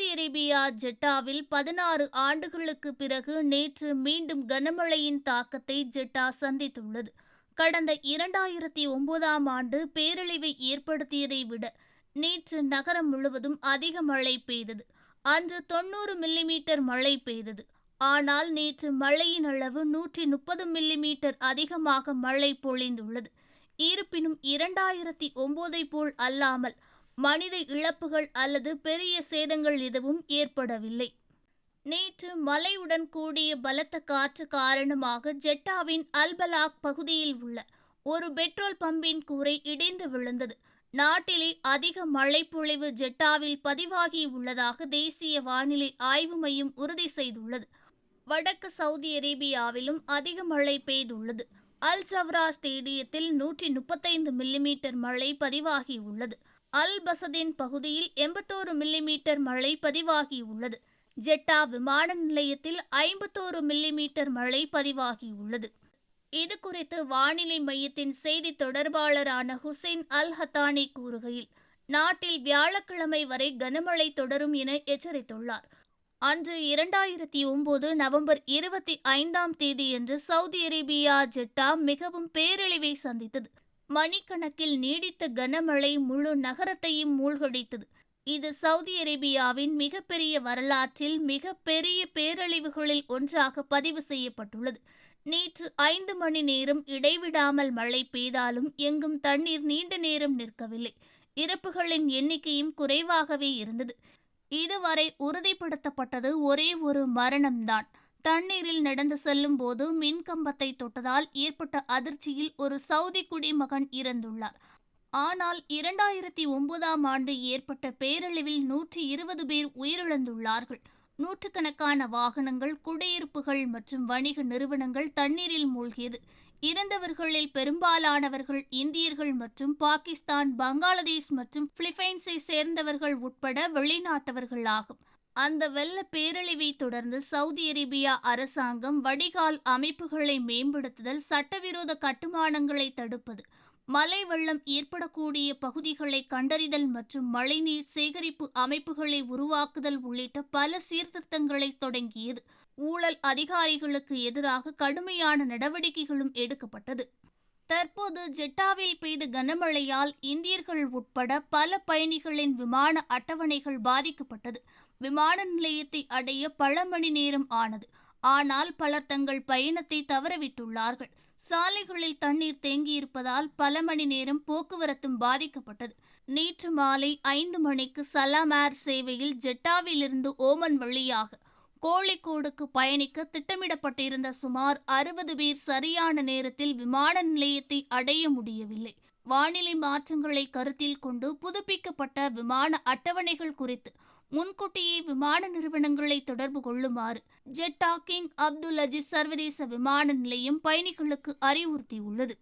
Saudi Arabia ஜெட்டாவில் பதினாறு ஆண்டுகளுக்கு பிறகு நேற்று மீண்டும் கனமழையின் தாக்கத்தை ஜெட்டா சந்தித்துள்ளது. கடந்த இரண்டாயிரத்தி ஒன்பதாம் ஆண்டு பேரழிவை ஏற்படுத்தியதை விட நேற்று நகரம் முழுவதும் அதிக மழை பெய்தது. அன்று தொன்னூறு மில்லிமீட்டர் மழை பெய்தது. ஆனால் நேற்று மழையின் அளவு நூற்றி முப்பது மில்லிமீட்டர் அதிகமாக மழை பொழிந்துள்ளது. இருப்பினும் இரண்டாயிரத்தி ஒன்பதை போல் அல்லாமல் மனித இழப்புகள் அல்லது பெரிய சேதங்கள் எதுவும் ஏற்படவில்லை. நேற்று மலையுடன் கூடிய பலத்த காற்று காரணமாக ஜெட்டாவின் அல்பலாக் பகுதியில் உள்ள ஒரு பெட்ரோல் பம்பின் கூரை இடிந்து விழுந்தது. நாட்டிலே அதிக மழைப்பொழிவு ஜெட்டாவில் பதிவாகி உள்ளதாக தேசிய வானிலை ஆய்வு மையம் உறுதி செய்துள்ளது. வடக்கு சவுதி அரேபியாவிலும் அதிக மழை பெய்துள்ளது. அல் சவ்ரா ஸ்டேடியத்தில் நூற்றி முப்பத்தைந்து மில்லிமீட்டர் மழை பதிவாகியுள்ளது. அல் பசதின் பகுதியில் எண்பத்தோரு மில்லிமீட்டர் மழை பதிவாகியுள்ளது. ஜெட்டா விமான நிலையத்தில் ஐம்பத்தோரு மில்லிமீட்டர் மழை பதிவாகியுள்ளது. இது குறித்து வானிலை மையத்தின் செய்தி தொடர்பாளரான ஹுசைன் அல் ஹத்தானி கூறுகையில் நாட்டில் வியாழக்கிழமை வரை கனமழை தொடரும் என எச்சரித்துள்ளார். அன்று இரண்டாயிரத்தி ஒன்பது நவம்பர் இருபத்தி ஐந்தாம் தேதியன்று சவுதி அரேபியா ஜெட்டா மிகவும் பேரழிவை சந்தித்தது. மணிக்கணக்கில் நீடித்த கனமழை முழு நகரத்தையும் மூழ்கடித்தது. இது சவுதி அரேபியாவின் மிகப்பெரிய வரலாற்றில் மிகப்பெரிய பேரழிவுகளில் ஒன்றாக பதிவு செய்யப்பட்டுள்ளது. நேற்று ஐந்து மணி நேரம் இடைவிடாமல் மழை பெய்தாலும் எங்கும் தண்ணீர் நீண்ட நேரம் நிற்கவில்லை. இறப்புகளின் எண்ணிக்கையும் குறைவாகவே இருந்தது. இதுவரை உறுதிப்படுத்தப்பட்டது ஒரே ஒரு மரணம்தான். தண்ணீரில் நடந்து செல்லும் போது மின்கம்பத்தை தொட்டதால் ஏற்பட்ட அதிர்ச்சியில் ஒரு சவுதி குடிமகன் இறந்துள்ளார். ஆனால் இரண்டாயிரத்தி ஒன்பதாம் ஆண்டு ஏற்பட்ட பேரழிவில் நூற்றி இருபது பேர் உயிரிழந்துள்ளார்கள். நூற்றுக்கணக்கான வாகனங்கள் குடியிருப்புகள் மற்றும் வணிக நிறுவனங்கள் தண்ணீரில் மூழ்கியது. இறந்தவர்களில் பெரும்பாலானவர்கள் இந்தியர்கள் மற்றும் பாகிஸ்தான் பங்களாதேஷ் மற்றும் பிலிப்பைன்ஸை சேர்ந்தவர்கள் உட்பட வெளிநாட்டவர்கள் ஆகும். அந்த வெள்ள பேரழிவை தொடர்ந்து சவுதி அரேபியா அரசாங்கம் வடிகால் அமைப்புகளை மேம்படுத்துதல் சட்டவிரோத கட்டுமானங்களை தடுப்பது மலை வெள்ளம் ஏற்படக்கூடிய பகுதிகளை கண்டறிதல் மற்றும் மழைநீர் சேகரிப்பு அமைப்புகளை உருவாக்குதல் உள்ளிட்ட பல சீர்திருத்தங்களை தொடங்கியது. ஊழல் அதிகாரிகளுக்கு எதிராக கடுமையான நடவடிக்கைகளும் எடுக்கப்பட்டது. தற்போது ஜெட்டாவில் பெய்த கனமழையால் இந்தியர்கள் உட்பட பல பயணிகளின் விமான அட்டவணைகள் பாதிக்கப்பட்டது. விமான நிலையத்தை அடைய பல மணி நேரம் ஆனது. ஆனால் பலர் தங்கள் பயணத்தை தவறவிட்டுள்ளார்கள். சாலைகளில் தண்ணீர் தேங்கியிருப்பதால் பல மணி நேரம் போக்குவரத்தும் பாதிக்கப்பட்டது. நேற்று மாலை ஐந்து மணிக்கு சலாம் ஏர் சேவையில் ஜெட்டாவிலிருந்து ஓமன் வழியாக கோழிக்கோடுக்கு பயணிக்க திட்டமிடப்பட்டிருந்த சுமார் அறுபது பேர் சரியான நேரத்தில் விமான நிலையத்தை அடைய முடியவில்லை. வானிலை மாற்றங்களை கருத்தில் கொண்டு புதுப்பிக்கப்பட்ட விமான அட்டவணைகள் குறித்து முன்கூட்டியே விமான நிறுவனங்களை தொடர்பு கொள்ளுமாறு ஜெட் டாக்கிங் அப்துல் அஜிஸ் சர்வதேச விமான நிலையம் பயணிகளுக்கு அறிவுறுத்தியுள்ளது.